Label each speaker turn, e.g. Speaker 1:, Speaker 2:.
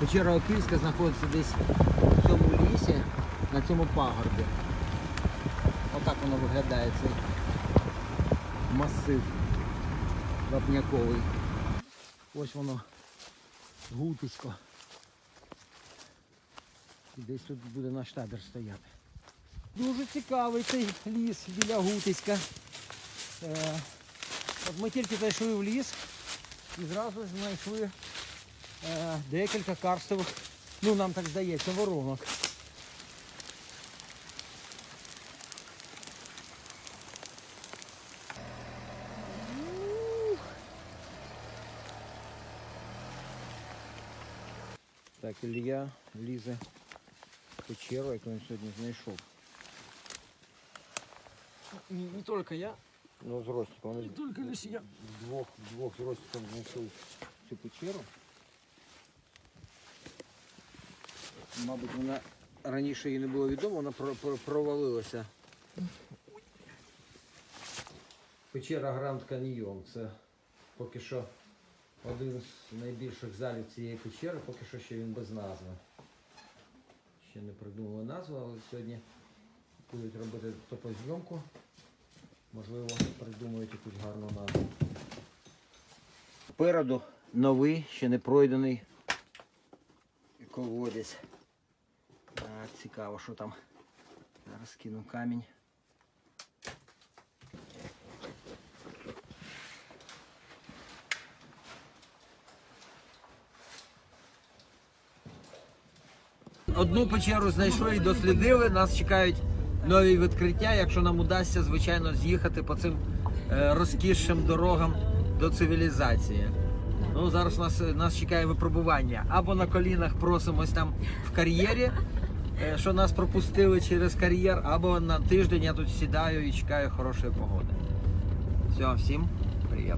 Speaker 1: Печера Опільська знаходиться десь в цьому лісі, на цьому пагорбі. Отак воно виглядає цей масив вапняковий. Ось воно гутисько. І десь тут буде наш табір стояти. Дуже цікавий цей ліс біля Гутиська. Е, от ми тільки зайшли в ліс і зразу знайшли декілька карстових, ну нам так здається, воронок. Так, Ілля лізе в печеру, яку він сьогодні знайшов.
Speaker 2: Не, не только я,
Speaker 1: Ну, з Ростиком. Вони
Speaker 2: не только лишь я.
Speaker 1: двох, двох з Ростиком знайшли цю печеру. Мабуть, вона раніше їй не було відомо, вона про- про- провалилася. Печера Гранд Каньйон. Це поки що один з найбільших залів цієї печери, поки що ще він без назви. Ще не придумали назву, але сьогодні будуть робити топозйомку. Можливо, придумають якусь гарну назву. Попереду новий, ще не пройдений колодязь. Так, цікаво, що там. Зараз кину камінь. Одну печеру знайшли і дослідили. Нас чекають нові відкриття, якщо нам удасться, звичайно, з'їхати по цим е, розкішним дорогам до цивілізації. Ну, зараз нас, нас чекає випробування. Або на колінах просимось там в кар'єрі, що нас пропустили через кар'єр, або на тиждень я тут сідаю і чекаю хорошої погоди. Все, всім привіт.